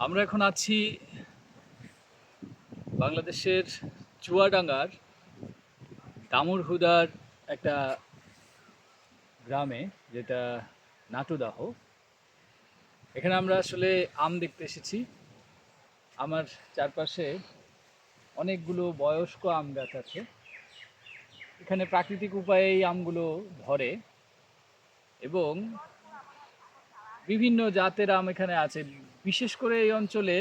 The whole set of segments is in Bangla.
আমরা এখন আছি বাংলাদেশের চুয়াডাঙ্গার দামুরহুদার একটা গ্রামে, যেটা নাটুদাহ। এখানে আমরা আসলে আম দেখতে এসেছি। আমার চারপাশে অনেকগুলো বয়স্ক আম গাছ আছে। এখানে প্রাকৃতিক উপায়ে এই আমগুলো ধরে এবং বিভিন্ন জাতের আম এখানে আছে। বিশেষ করে এই অঞ্চলে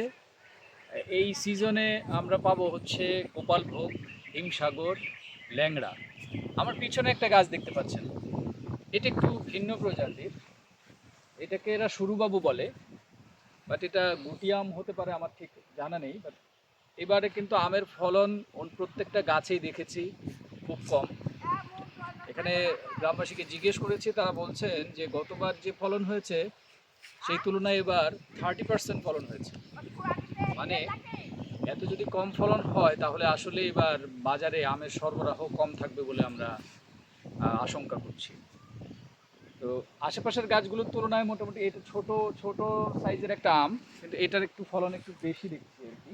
এই সিজনে আমরা পাবো হচ্ছে গোপালভোগ, হিমসাগর, ল্যাংড়া। আমার পিছনে একটা গাছ দেখতে পাচ্ছেন। এটা একটু ভিন্ন প্রজাতির। এটাকে এরা সুরুবাবু বলে বাট এটা গুটি আম হতে পারে আমার ঠিক জানা নেই বাট এবারে কিন্তু আমের ফলন প্রত্যেকটা গাছেই দেখেছি, খুব কম। এখানে গ্রামবাসীকে জিজ্ঞেস করেছি, তারা বলছেন যে গতবার যে ফলন হয়েছে সেই তুলনায় এবার থার্টি পার্সেন্ট ফলন হয়েছে। মানে এত যদি কম ফলন হয়, তাহলে আসলে এবার বাজারে আমের সরবরাহ কম থাকবে বলে আমরা আশঙ্কা করছি। তো আশেপাশের গাছগুলোর তুলনায় মোটামুটি এটা ছোট ছোট সাইজের একটা আম, কিন্তু এটার একটু ফলন একটু বেশি দেখছি আর কি।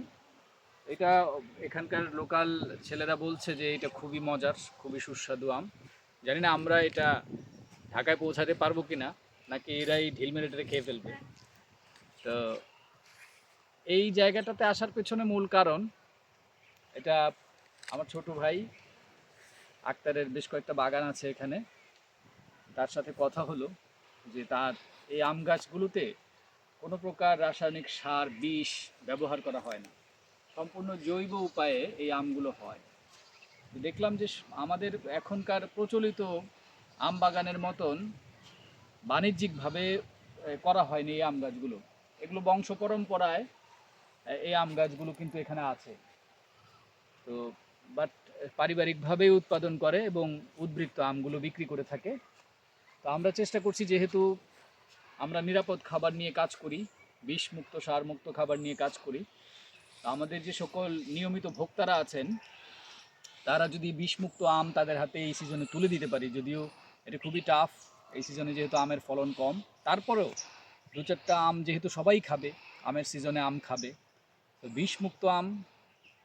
এটা এখানকার লোকাল ছেলেরা বলছে যে এটা খুবই মজার, খুবই সুস্বাদু আম। জানি না আমরা এটা ঢাকায় পৌঁছাতে পারব কিনা। নাকি এরাই ঢিল মেরে টেরে খেয়ে ফেলবে? তো এই জায়গাটাতে আসার পেছনে মূল কারণ, এটা আমার ছোট ভাই আক্তারের বেশ কয়েকটা বাগান আছে এখানে। তার সাথে কথা হলো যে তার এই আম গাছগুলোতে কোনো প্রকার রাসায়নিক সার, বিষ ব্যবহার করা হয় না। সম্পূর্ণ জৈব উপায়ে এই আমগুলো হয়। দেখলাম যে আমাদের এখনকার প্রচলিত আম বাগানের মতন বাণিজ্যিকভাবে করা হয়নি এই আম গাছগুলো। এগুলো বংশ পরম্পরায় এই আম গাছগুলো কিন্তু এখানে আছে। তো বাট পারিবারিকভাবেই উৎপাদন করে এবং উদ্বৃত্ত আমগুলো বিক্রি করে থাকে। তো আমরা চেষ্টা করছি যেহেতু আমরা নিরাপদ খাবার নিয়ে কাজ করি, বিষমুক্ত, সারমুক্ত খাবার নিয়ে কাজ করি আমাদের যে সকল নিয়মিত ভোক্তারা আছেন, তারা যদি বিষমুক্ত আম তাদের হাতে এই সিজনে তুলে দিতে পারি, যদিও এটা খুবই টাফ এই সিজনে যেহেতু আমের ফলন কম, তারপরেও দু চারটা আম যেহেতু সবাই খাবে, আমের সিজনে আম খাবে, তো বিষমুক্ত আম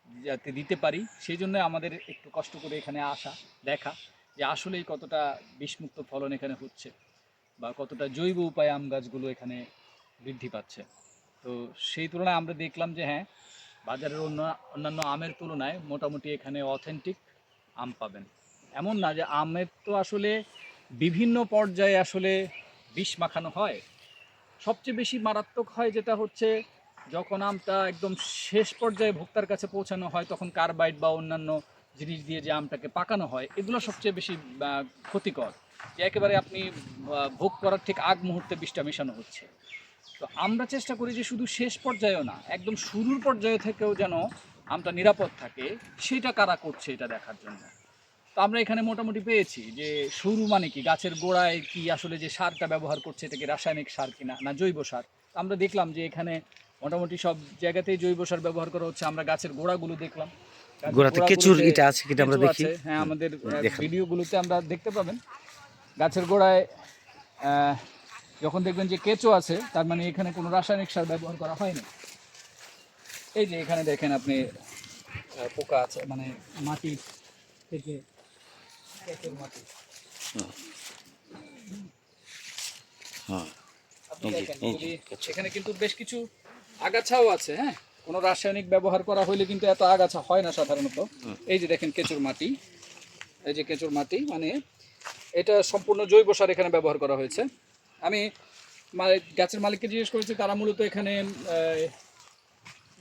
যাতে দিতে পারি, সেই জন্য আমাদের একটু কষ্ট করে এখানে আসা, দেখা যে আসলেই কতটা বিষমুক্ত ফলন এখানে হচ্ছে বা কতটা জৈব উপায়ে আম গাছগুলো এখানে বৃদ্ধি পাচ্ছে। তো সেই তুলনায় আমরা দেখলাম যে হ্যাঁ বাজারের অন্য, অন্যান্য আমের তুলনায় মোটামুটি এখানে অথেন্টিক আম পাবেন। এমন না যে আমের তো আসলে বিভিন্ন পর্যায়ে আসলে বিষ মাখানো হয়। সবচেয়ে বেশি মারাত্মক হয় যেটা হচ্ছে, যখন আমটা একদম শেষ পর্যায়ে ভোক্তার কাছে পৌঁছানো হয়, তখন কার্বাইড বা অন্যান্য জিনিস দিয়ে যে আমটাকে পাকানো হয়, এগুলো সবচেয়ে বেশি ক্ষতিকর। যে একেবারে আপনি ভোগ করার ঠিক আগ মুহূর্তে বিষটা মেশানো হচ্ছে। তো আমরা চেষ্টা করি যে শুধু শেষ পর্যায়েও না, একদম শুরুর পর্যায়ে থেকেও যেন আমটা নিরাপদ থাকে। সেটা কারা করছে এটা দেখার জন্য। তো আমরা এখানে মোটামুটি পেয়েছি যে শুরু মানে কি? গাছের গোড়ায় কি আসলে যে সারটা ব্যবহার করছে এটা কি রাসায়নিক সার কিনা না জৈব সার? আমরা দেখলাম যে এখানে মোটামুটি সব জায়গাতেই জৈব সার ব্যবহার করা হচ্ছে। আমরা গাছের গোড়াগুলো দেখলাম। গোড়াতে কেঁচুর এটা আছে কিটা আমরা দেখি? হ্যাঁ আমাদের ভিডিওগুলোতে আমরা দেখতে পাবেন। গাছের গোড়ায় আহ, যখন দেখবেন যে কেঁচো আছে তার মানে এখানে কোনো রাসায়নিক সার ব্যবহার করা হয়নি। এই যে এখানে দেখেন আপনি পোকা আছে মানে মাটি থেকে সেখানে কিন্তু বেশ কিছু আগাছাও আছে হ্যাঁ? কোনো রাসায়নিক ব্যবহার করা হইলে কিন্তু এত আগাছা হয় না সাধারণত। এই যে দেখেন কেঁচোর মাটি। এই যে কেঁচোর মাটি মানে এটা সম্পূর্ণ জৈব সার এখানে ব্যবহার করা হয়েছে। আমি গাছের মালিককে জিজ্ঞেস করেছি তারা মূলত এখানে আহ,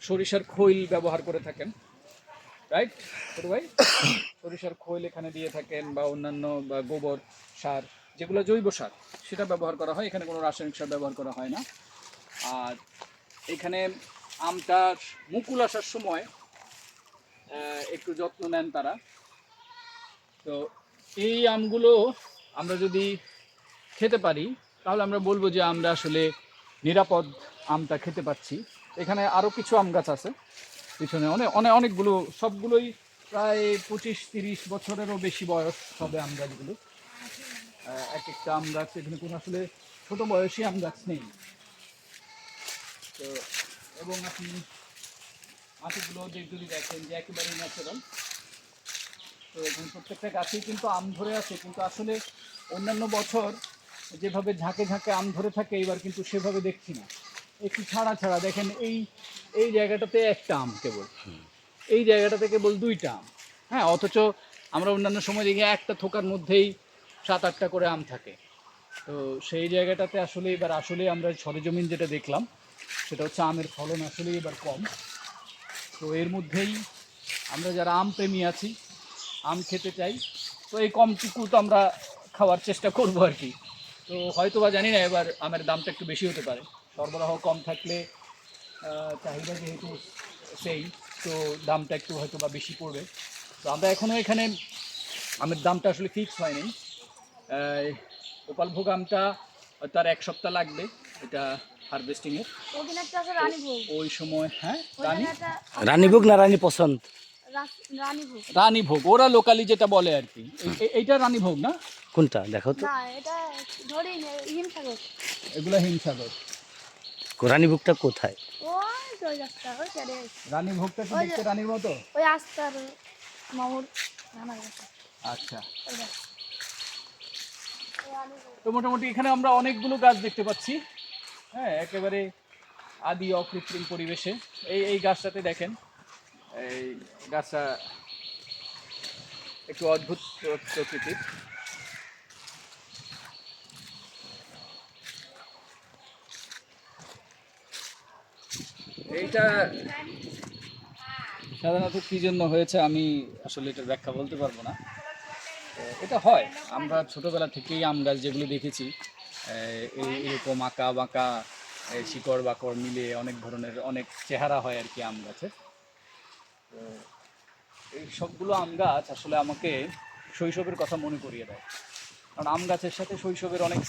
সরিষার খৈল ব্যবহার করে থাকেন। রাইট ভাই সরিষার খৈল এখানে দিয়ে থাকেন বা অন্যান্য, বা গোবর সার, যেগুলো জৈব সার, সেটা ব্যবহার করা হয়। এখানে কোনো রাসায়নিক সার ব্যবহার করা হয় না। আর এখানে আমটার মুকুল আসার সময় একটু যত্ন নেন তারা। তো এই আমগুলো আমরা যদি খেতে পারি, তাহলে আমরা বলব যে আমরা আসলে নিরাপদ আমটা খেতে পাচ্ছি। এখানে আরও কিছু আম গাছ আছে। পিছনে অনেক অনেক অনেকগুলো, সবগুলোই প্রায় পঁচিশ, তিরিশ বছরেরও বেশি বয়স হবে আম গাছগুলো এক একটা আম গাছ এখানে কোনো আসলে ছোটো বয়সী আম গাছ নেই। তো, এবং আপনি মাটিগুলো যদি দেখেন যে একেবারেই ন্যাচারাল তো এখানে প্রত্যেকটা গাছেই কিন্তু আম ধরে আছে, কিন্তু আসলে অন্যান্য বছর যেভাবে ঝাঁকে ঝাঁকে আম ধরে থাকে এবার কিন্তু সেভাবে দেখছি না। একটু ছাড়া ছাড়া দেখেন, এই এই জায়গাটাতে একটা আম কেবল। এই জায়গাটাতে কেবল দুইটা আম। হ্যাঁ অথচ আমরা অন্যান্য সময় দেখি একটা থোকার মধ্যেই সাত আটটা করে আম থাকে। তো সেই জায়গাটাতে আসলে এবার আসলে আমরা সরেজমিন যেটা দেখলাম, সেটা হচ্ছে আমের ফলন আসলে এবার কম। তো এর মধ্যেই আমরা যারা আম প্রেমী আছি, আম খেতে চাই, তো এই কমটুকু তো আমরা খাওয়ার চেষ্টা করব আর কি। তো হয়তো বা জানি না এবার আমের দামটা একটু বেশি হতে পারে। সরবরাহ কম থাকলে চাহিদা যেহেতু সেই তো দামটা একটু হয়তো বা বেশি পড়বে। তো আমরা এখনও এখানে আমের দামটা আসলে ফিক্স হয়নি। গোপালভোগ আমটা তার এক সপ্তাহ লাগবে এটা হারভেস্টিংয়ের ওই সময় হ্যাঁ রানী? রানীভোগ না রানী পছন্দ? রানীভোগ ওরা লোকালি যেটা বলে আর কি। এই- এই- এইটা রানীভোগ না? কোনটা? দেখো তো। এগুলা হিমসাগর। রানীভোগটা কোথায়? রানীভোগটা কি দেখতে রানীর মতো? ওই আস্তার মামুর আচ্ছা। তো মোটামুটি এখানে আমরা অনেকগুলো গাছ দেখতে পাচ্ছি। হ্যাঁ একেবারে আদি অকৃত্রিম পরিবেশে। এই এই গাছটাতে দেখেন এই গাছটা একটু অদ্ভুত প্রকৃতির। এইটা সাধারণত কি জন্য হয়েছে আমি আসলে এটার ব্যাখ্যা বলতে পারব না। এটা হয়। আমরা ছোটোবেলা থেকেই আম গাছ যেগুলো দেখেছি এই এরকম আঁকা বাঁকা শিকড় বাকড় মিলে অনেক ধরনের অনেক চেহারা হয় আর কি আম গাছের এই সবগুলো আম গাছ আসলে আমাকে শৈশবের কথা মনে করিয়ে দেয়। কারণ আম গাছের সাথে শৈশবের অনেক